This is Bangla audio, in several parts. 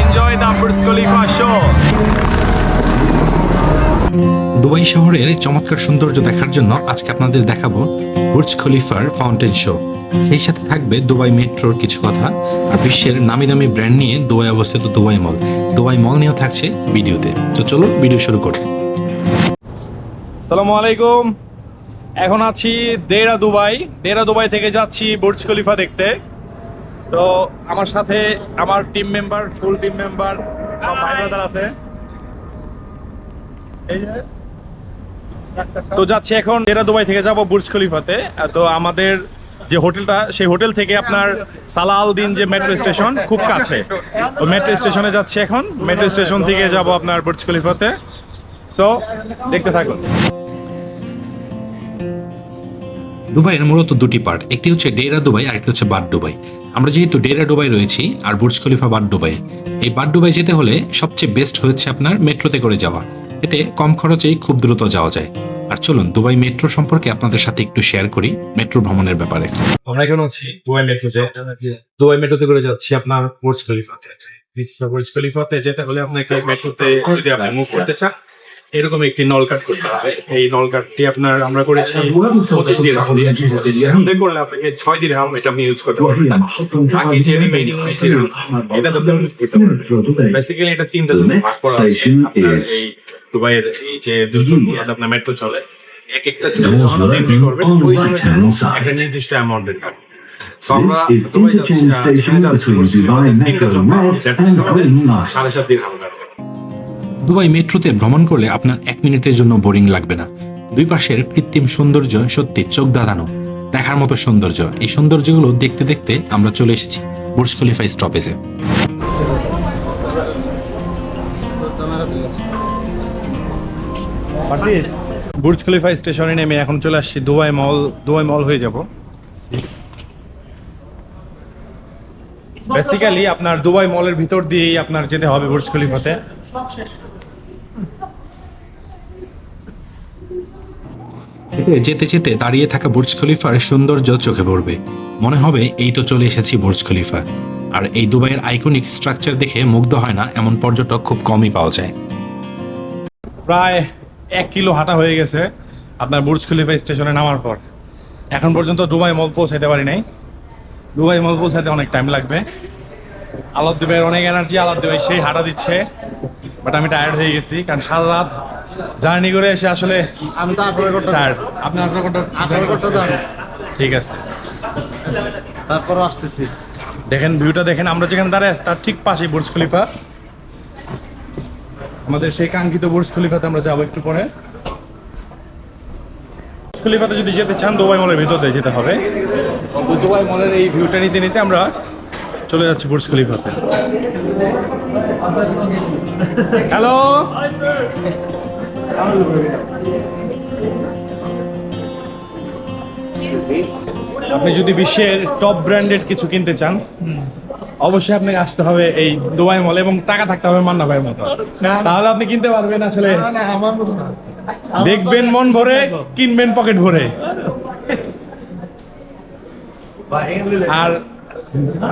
enjoy the Burj Khalifa show. Dubai শহরের চমৎকার সৌন্দর্য দেখার জন্য আজকে আপনাদের দেখাবো বুর্জ খলিফার ফাউন্টেন শো। সেই সাথে থাকবে দুবাই মেট্রোর কিছু কথা আর বিশ্বের নামি দামি ব্র্যান্ড নিয়ে দুবাই অবস্থিত দুবাই মল। দুবাই মল নিয়েও থাকছে ভিডিওতে। তো চলো ভিডিও শুরু করি। সালামু আলাইকুম। এখন আছি দেরা দুবাই। দেরা দুবাই থেকে যাচ্ছি বুর্জ খলিফা দেখতে। তো আমার সাথে আমার team member full team member সব ভাই ব্রাদার আছে। এই যে তো যাচ্ছি এখন দেরা দুবাই থেকে যাব বুর্জ খলিফাতে। তো আমাদের যে হোটেলটা সেই হোটেল থেকে আপনার সালাল দিন যে মেট্রো স্টেশন খুব কাছে। তো মেট্রো স্টেশনে যাচ্ছি এখন। মেট্রো স্টেশন থেকে যাব আপনার বুর্জ খলিফাতে। সো দেখতে থাকুন। দুবাইয়ের মূলত দুটি পার্ট একটি হচ্ছে ডেরা দুবাই আর একটি হচ্ছে বাদ দুবাই আমরা যেহেতু ডেরা ডুবাই রয়েছি আর বুর্জ খলিফা বাদ দুবাই, এই বাদ ডুবাই যেতে হলে সবচেয়ে বেস্ট হচ্ছে আপনার মেট্রোতে করে যাওয়া। এতে কম খরচেই খুব দ্রুত যাওয়া যায়। আর চলুন দুবাই মেট্রো সম্পর্কে আপনাদের সাথে একটু শেয়ার করি মেট্রো ভ্রমণের ব্যাপারে। আমরা এখন আছি দুবাই মেট্রোতে। দুবাই মেট্রোতে করে যাচ্ছি আপনার বুর্জ খলিফাতে। বুর্জ খলিফাতে যেতে হলে আপনাকে মেট্রোতে যদি আপনি মুভ করতে চান এরকম একটি নল কাট করতে হবে। এই নল কাটটি আপনার আমরা করেছি পঁচিশ দিন করলে আপনাকে ছয় দিন এটা আপনি ইউজ করতে পারবেন বাকি যে রিমেইনিং এটা তো আপনি ইউজ করতে পারবেন। বেসিক্যালি এটা তিনটা জন্য ভাগ করা আছে। আপনার এই দুবাইয়ের এই যে দুজন আপনার মেট্রো চলে এক একটা জন্য যখন আপনি এন্ট্রি করবেন ওই জনের জন্য একটা নির্দিষ্ট অ্যামাউন্টের টাকা আমরা দুবাই যাচ্ছি যেখানে যাচ্ছি তিনটা জন্য সাড়ে সাত দিন হাম লাগবে দুবাই মেট্রোতে ভ্রমণ করলে আপনার এক মিনিটের জন্য বোরিং লাগবে না। দুই পাশের কৃত্রিম সৌন্দর্য সত্যি চোখ দাঁড়ানো দেখার মতো সৌন্দর্য। এই সৌন্দর্যগুলো দেখতে দেখতে আমরা চলে এসেছি বুর্জ খলিফা স্টপেজে। বুর্জ খলিফা স্টেশনে নেমে এখন চলে আসছি দুবাই মল দুবাই মল হয়ে যাব। বেসিক্যালি আপনার দুবাই মলের ভিতর দিয়েই আপনার যেতে হবে বুর্জ খলিফাতে। যেতে যেতে দাঁড়িয়ে থাকা বুর্জ খলিফার সৌন্দর্য চোখে পড়বে। মনে হবে, এই তো চলে এসেছি বুর্জ খলিফা। আর এই দুবাইয়ের আইকনিক স্ট্রাকচার দেখে মুগ্ধ হয় না এমন পর্যটক খুব কমই পাওয়া যায়। প্রায় এক কিলো হাঁটা হয়ে গেছে আপনার বুর্জ খলিফা স্টেশনে নামার পর। এখন পর্যন্ত দুবাই মল পৌঁছাতে পারি নাই। দুবাই মল পৌঁছাতে অনেক টাইম লাগবে। আলাদ্দিবের অনেক এনার্জি আলাদ্দিবাই সেই হাঁটা দিচ্ছে বাট আমি টায়ার্ড হয়ে গেছি কারণ সারা রাত জার্নি করে এসে আসলে আমি তো আঠারো ঘণ্টা টায়ার্ড আপনি আঠারো ঘণ্টা আঠারো ঘণ্টা যান। ঠিক আছে। তারপর আসতেছি। দেখেন ভিউটা দেখেন আমরা যেখানে দাঁড়ায় আছি তার ঠিক পাশেই বুর্জ খলিফা আমাদের সেই কাঙ্ক্ষিত বুর্জ খলিফাতে আমরা যাব একটু পরে। খলিফাতে যদি যেতে চান দুবাই মলের ভিতর দিয়ে যেতে হবে। দুবাই মলের এই ভিউটা নিতে নিতে আমরা চলে যাচ্ছি বুর্জ খলিফাতে। হ্যালো আপনি যদি বিশ্বের টপ ব্র্যান্ডেড কিছু কিনতে চান অবশ্যই আপনাকে আসতে হবে এই দুবাই মলে এবং টাকা থাকতে হবে মান্না ভাইয়ের মতো। তাহলে আপনি কিনতে পারবেন আসলে। দেখবেন মন ভরে কিনবেন পকেট ভরে। আর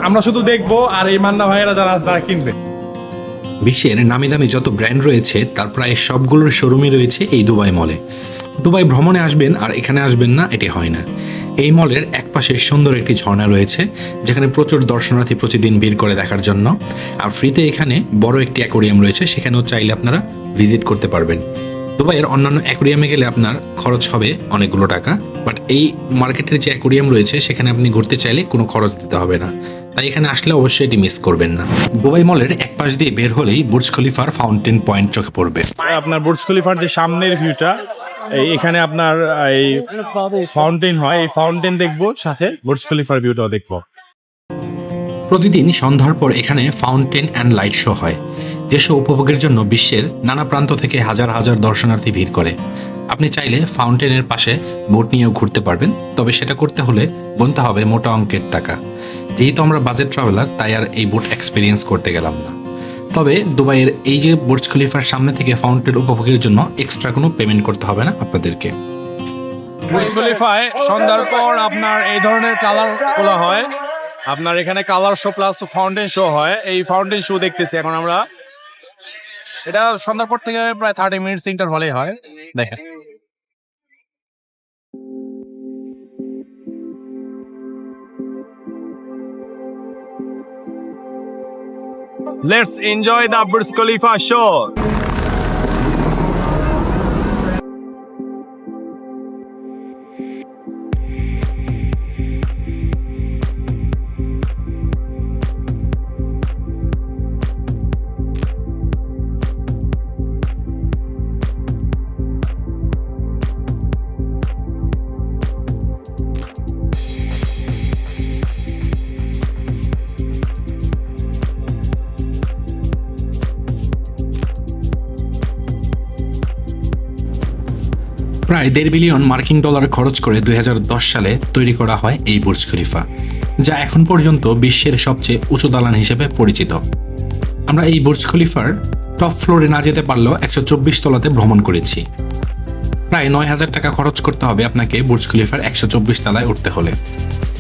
আমরা শুধু দেখব আর এই মান্না ভাইয়েরা যারা আছে, তারা কিনবে। বিশ্বের নামি দামি যত ব্র্যান্ড রয়েছে, তার প্রায় সবগুলোর শোরুমই রয়েছে এই দুবাই মলে দুবাই ভ্রমণে আসবেন আর এখানে আসবেন না, এটি হয় না। এই মলের এক পাশে সুন্দর একটি ঝর্ণা রয়েছে, যেখানে প্রচুর দর্শনার্থী প্রতিদিন ভিড় করে দেখার জন্য। আর ফ্রিতে এখানে বড় একটি অ্যাকোরিয়াম রয়েছে, সেখানেও চাইলে আপনারা ভিজিট করতে পারবেন। দুবাইয়ের অন্যান্য অ্যাকোরিয়ামে গেলে আপনার খরচ হবে অনেকগুলো টাকা। বাট এই মার্কেটের যে অ্যাকোরিয়াম রয়েছে সেখানে আপনি ঘুরতে চাইলে কোনো খরচ দিতে হবে না। তাই এখানে আসলে অবশ্যই এটি মিস করবেন না। দুবাই মলের এক পাশ দিয়ে বের হলেই বুর্জ খলিফার ফাউন্টেন পয়েন্ট চোখে পড়বে। আপনার বুর্জ খলিফার যে সামনের ভিউটা এখানে আপনার এই ফাউন্টেন হয় এই ফাউন্টেন দেখব সাথে বুর্জ খলিফার ভিউটাও দেখব। প্রতিদিন সন্ধ্যার পর এখানে ফাউন্টেন অ্যান্ড লাইট শো হয়। দেশ উপভোগের জন্য বিশ্বের নানা প্রান্ত থেকে হাজার হাজার দর্শনার্থী ভিড় করে। আপনি চাইলে ফাউন্টেনের পাশে বোট নিয়েও ঘুরতে পারবেন, তবে সেটা করতে হলে গুনতে হবে মোটা অঙ্কের টাকা। যেহেতু আমরা বাজেট ট্রাভেলার তাই আর এই বোট এক্সপিরিয়েন্স করতে গেলাম না। তবে দুবাইয়ের এই যে বুর্জ খলিফার সামনে থেকে ফাউন্টেন উপভোগের জন্য এক্সট্রা কোনো পেমেন্ট করতে হবে না আপনাদেরকে। বুর্জ খলিফায় সন্ধ্যার পর আপনার এই ধরনের কালার খোলা হয়। আপনার এখানে colour show plus fountain show হয়। এই ফাউন্টেন শো দেখতেছি এখন আমরা। এটা সন্ধ্যার পর থেকে প্রায় থার্টি মিনিটস ইন্টারভালে হয়। দেখেন। Let's enjoy the Burj Khalifa show. প্রায় দেড় বিলিয়ন মার্কিন ডলার খরচ করে দুই হাজার দশ সালে তৈরি করা হয় এই বুর্জ খলিফা, যা এখন পর্যন্ত বিশ্বের সবচেয়ে উঁচু দালান হিসেবে পরিচিত। আমরা এই বুর্জ খলিফার টপ ফ্লোরে না যেতে পারলেও একশো চব্বিশ তলাতে ভ্রমণ করেছি। প্রায় নয় হাজার টাকা খরচ করতে হবে আপনাকে বুর্জ খলিফার একশো চব্বিশ তলায় উঠতে হলে।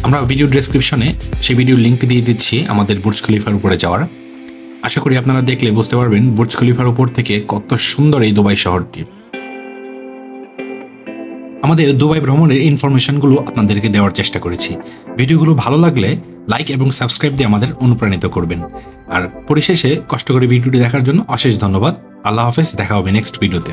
আমরা ভিডিও ডেসক্রিপশনে সেই ভিডিও লিঙ্কটি দিয়ে দিচ্ছি আমাদের বুর্জ খলিফার উপরে যাওয়ার। আশা করি আপনারা দেখলে বুঝতে পারবেন বুর্জ খলিফার উপর থেকে কত সুন্দর এই দুবাই শহরটি। আমাদের দুবাই ভ্রমণের ইনফরমেশনগুলো আপনাদেরকে দেওয়ার চেষ্টা করেছি। ভিডিওগুলো ভালো লাগলে লাইক এবং সাবস্ক্রাইব দিয়ে আমাদের অনুপ্রাণিত করবেন। আর পরিশেষে কষ্ট করে ভিডিওটি দেখার জন্য অশেষ ধন্যবাদ। আল্লাহ হাফেজ, দেখা হবে নেক্সট ভিডিওতে।